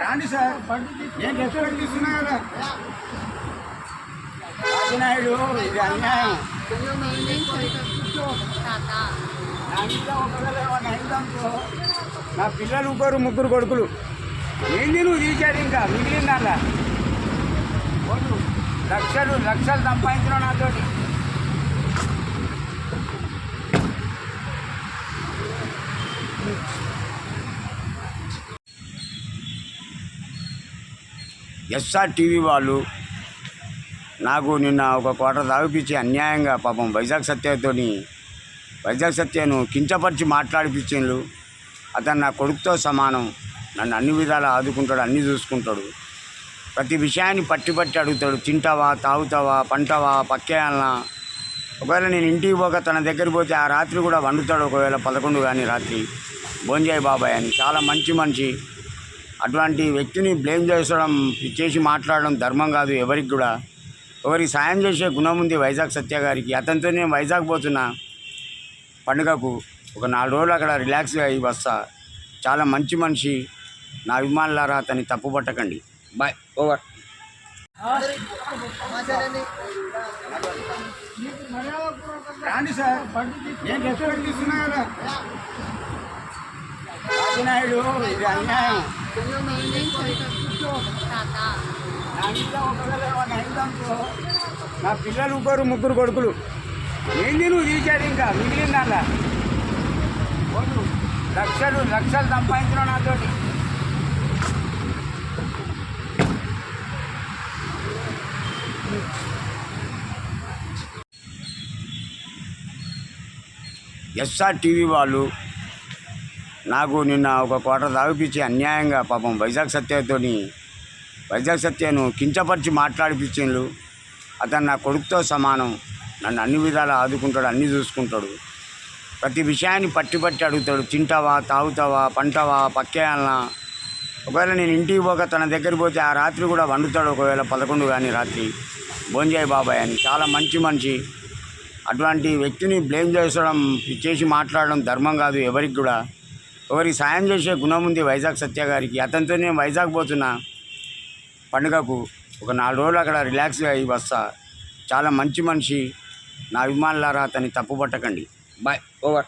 రాండి సార్. నేను రెస్టారెంట్ కదా రాజనాయుడు ఇది అన్యాయం. నా నా పిల్లలు ఇంకోరు ముగ్గురు కొడుకులు. ఏంది నువ్వు తీశాడు ఇంకా? మిగిలిందా లక్షలు లక్షలు సంపాదించిన నాతోటి. ఎస్ఆర్ టీవీ వాళ్ళు నాకు నిన్న ఒక కోట తాగిపించి అన్యాయంగా పాపం వైజాగ్ సత్యతోని వైజాగ్ సత్యను కించపరిచి మాట్లాడిపించిండు అతను నా కొడుకుతో సమానం. నన్ను అన్ని విధాలా ఆదుకుంటాడు అన్నీ చూసుకుంటాడు. ప్రతి విషయాన్ని పట్టి పట్టి అడుగుతాడు. తింటావా తాగుతావా పంటావా పక్కేయాలనా? ఒకవేళ నేను ఇంటికి పోక తన దగ్గర పోతే ఆ రాత్రి కూడా వండుతాడు. ఒకవేళ పదకొండు కానీ రాత్రి. భోంజాయి బాబాయ్ అని చాలా మంచి మనిషి. అటువంటి వ్యక్తిని బ్లేమ్ చేసడం చేసి మాట్లాడడం ధర్మం కాదు ఎవరికి కూడా. ఒకరికి సాయం చేసే గుణం ఉంది వైజాగ్ సత్య గారికి. అతనితో నేను వైజాగ్ పోతున్నా పండుగకు ఒక నాలుగు రోజులు అక్కడ రిలాక్స్గా అయ్యి వస్తా. చాలా మంచి మనిషి. నా అభిమానులారా అతన్ని తప్పు పట్టకండి. బాయ్. ఓవర్. రాండి సార్. నేను రెస్టారెంట్ తీసుకున్నా కదా. నాయుడు ఇది అన్యాయం నా ఒకవేళ నా పిల్లలు ఇంకోరు ముగ్గురు కొడుకులు. ఏంది నువ్వు తీశాడు ఇంకా? మిగిలింది అలా లక్షలు లక్షలు సంపాదించిన నాతోటి. ఎస్ఆర్ టీవీ వాళ్ళు నాకు నిన్న ఒక కోట తాగిపించి అన్యాయంగా పాపం వైజాగ్ సత్యతోని వైజాగ్ సత్యను కించపరిచి మాట్లాడిపించిండు. అతను నా కొడుకుతో సమానం. నన్ను అన్ని విధాలా ఆదుకుంటాడు అన్నీ చూసుకుంటాడు. ప్రతి విషయాన్ని పట్టి పట్టి అడుగుతాడు. తింటావా తాగుతావా పంటావా పక్కేయాలనా? ఒకవేళ నేను ఇంటికి పోక తన దగ్గర పోతే ఆ రాత్రి కూడా వండుతాడు. ఒకవేళ పదకొండు కానీ రాత్రి. భోంజాయి బాబాయ్ అని చాలా మంచి మనిషి. అటువంటి వ్యక్తిని బ్లేమ్ చేసడం చేసి మాట్లాడడం ధర్మం కాదు ఎవరికి కూడా. ఎవరికి సాయం చేసే గుణం ఉంది వైజాగ్ సత్య గారికి. అతనితో నేను వైజాగ్ పోతున్నా. పండుగకు ఒక నాలుగు రోజులు అక్కడ రిలాక్స్గా అయ్యి వస్తా. చాలా మంచి మనిషి. నా అభిమానులారా అతన్ని తప్పు పట్టకండి బాయ్. ఓవర్.